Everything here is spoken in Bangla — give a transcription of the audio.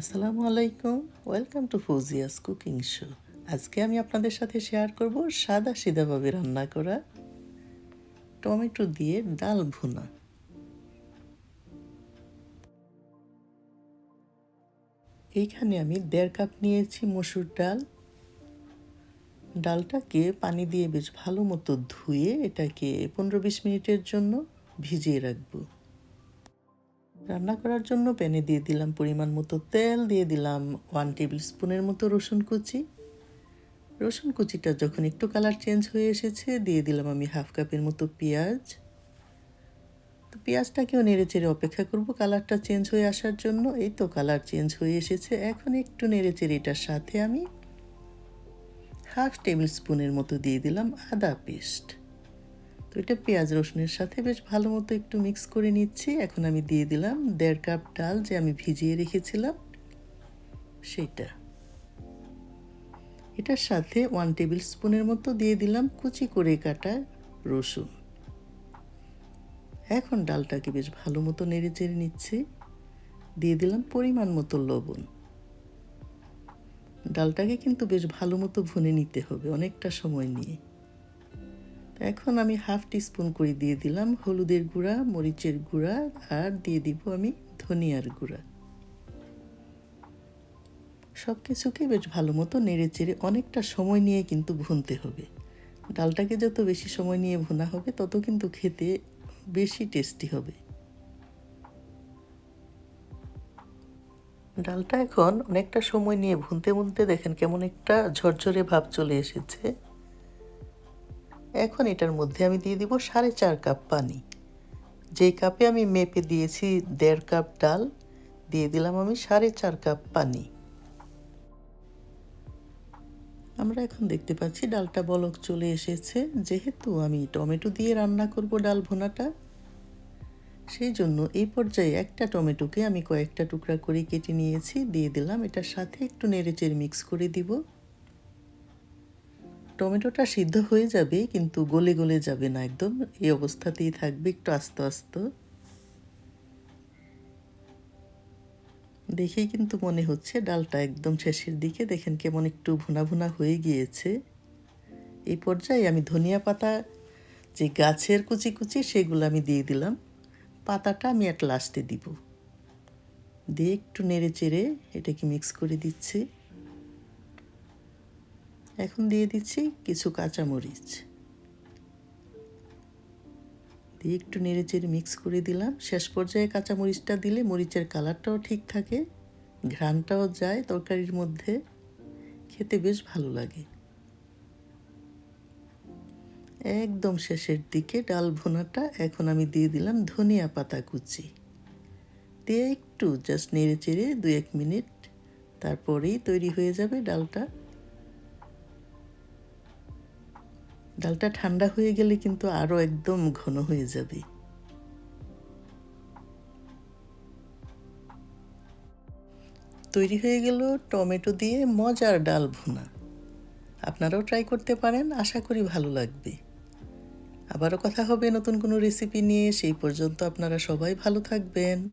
আসসালামু আলাইকুম। Welcome to Fauzia's cooking show আজকে আমি আপনাদের সাথে শেয়ার করব সাদা সিধাভাবে রান্না করা টমেটো দিয়ে ডাল ভুনা। এইখানে আমি দেড় কাপ নিয়েছি মসুর ডাল। ডালটাকে পানি দিয়ে বেশ ভালো মতো ধুয়ে এটাকে পনেরো বিশ মিনিটের জন্য ভিজিয়ে রাখব। রান্না করার জন্য প্যানে দিয়ে দিলাম পরিমাণ মতো তেল, দিয়ে দিলাম ওয়ান টেবিল স্পুনের মতো রসুন কুচি। রসুন কুচিটা যখন একটু কালার চেঞ্জ হয়ে এসেছে, দিয়ে দিলাম আমি হাফ কাপের মতো পেঁয়াজ। তো পেঁয়াজটাকেও নেড়ে চেড়ে অপেক্ষা করব কালারটা চেঞ্জ হয়ে আসার জন্য। এই তো কালার চেঞ্জ হয়ে এসেছে। এখন একটু নেড়ে চেড়ে এটার সাথে আমি হাফ টেবিল স্পুনের মতো দিয়ে দিলাম আদা পেস্ট তো এটা পেঁয়াজ রসুনের সাথে বেশ ভালো মতো একটু মিক্স করে নিচ্ছি। এখন আমি দিয়ে দিলাম দেড় কাপ ডাল যে আমি ভিজিয়ে রেখেছিলাম সেটা এটার সাথে ওয়ান টেবিল স্পুনের মতো দিয়ে দিলাম কুচি করে কাটা রসুন। এখন ডালটাকে বেশ ভালো মতো নেড়ে চেড়ে নিচ্ছি। দিয়ে দিলাম পরিমাণ মতো লবণ। ডালটাকে কিন্তু বেশ ভালো মতো ভুনে নিতে হবে অনেকটা সময় নিয়ে। এখন আমি হাফ টিস্পুন করে দিয়ে দিলাম হলুদের গুঁড়া, মরিচের গুঁড়া আর দিয়ে দিব আমি ধনিয়ার গুঁড়া। সব কিছুকে বেশ ভালো মতো নেড়ে চেড়ে অনেকটা সময় নিয়ে কিন্তু ভুনতে হবে। ডালটাকে যত বেশি সময় নিয়ে ভুনা হবে, তত কিন্তু খেতে বেশি টেস্টি হবে। ডালটা এখন অনেকটা সময় নিয়ে ভুনতে ভুনতে দেখেন কেমন একটা ঝরঝরে ভাব চলে এসেছে। এখন এটার মধ্যে আমি দিয়ে দিব সাড়ে চার কাপ পানি। যেই কাপে আমি মেপে দিয়েছি দেড় কাপ ডাল, দিয়ে দিলাম আমি সাড়ে চার কাপ পানি। আমরা এখন দেখতে পাচ্ছি ডালটা বলক চলে এসেছে, যেহেতু আমি টমেটো দিয়ে রান্না করব ডাল ভোনাটা। সেই জন্য এই পর্যায়ে একটা টমেটোকে আমি কয়েকটা টুকরা করে কেটে নিয়েছি, দিয়ে দিলাম এটার সাথে একটু নেড়েচেড়ে মিক্স করে দিব। টমেটোটা সিদ্ধ হয়ে যাবে, কিন্তু গলে গলে যাবে না একদম। এই অবস্থাতেই থাকবে একটু আস্তে আস্তে। দেখেই কিন্তু মনে হচ্ছে ডালটা একদম শেষের দিকে। দেখেন কেমন একটু ভুনা ভুনা হয়ে গিয়েছে। এই পর্যায়ে আমি ধনিয়া পাতা, যে গাছের কুচি কুচি সেগুলো আমি দিয়ে দিলাম। পাতাটা আমি এক লাস্টে দিব। দিয়ে একটু নেড়ে চেড়ে এটাকে মিক্স করে দিচ্ছি। এখন দিয়ে দিচ্ছি কিছু কাঁচামরিচ। দিয়ে একটু নেড়ে চেড়ে মিক্স করে দিলাম। শেষ পর্যায়ে কাঁচামরিচটা দিলে মরিচের কালারটাও ঠিক থাকে ঘ্রাণটাও যায় তরকারির মধ্যে। খেতে বেশ ভালো লাগে। একদম শেষের দিকে ডাল ভুনাটা এখন আমি দিয়ে দিলাম ধনিয়া পাতা কুচি। দিয়ে একটু জাস্ট নেড়ে চেড়ে দু এক মিনিট, তারপরেই তৈরি হয়ে যাবে ডালটা। ডালটা ঠান্ডা হয়ে গেলে কিন্তু আরও একদম ঘন হয়ে যাবে। তৈরি হয়ে গেল টমেটো দিয়ে মজার ডাল ভুনা। আপনারাও ট্রাই করতে পারেন, আশা করি ভালো লাগবে। আবারও কথা হবে নতুন কোনো রেসিপি নিয়ে, সেই পর্যন্ত আপনারা সবাই ভালো থাকবেন।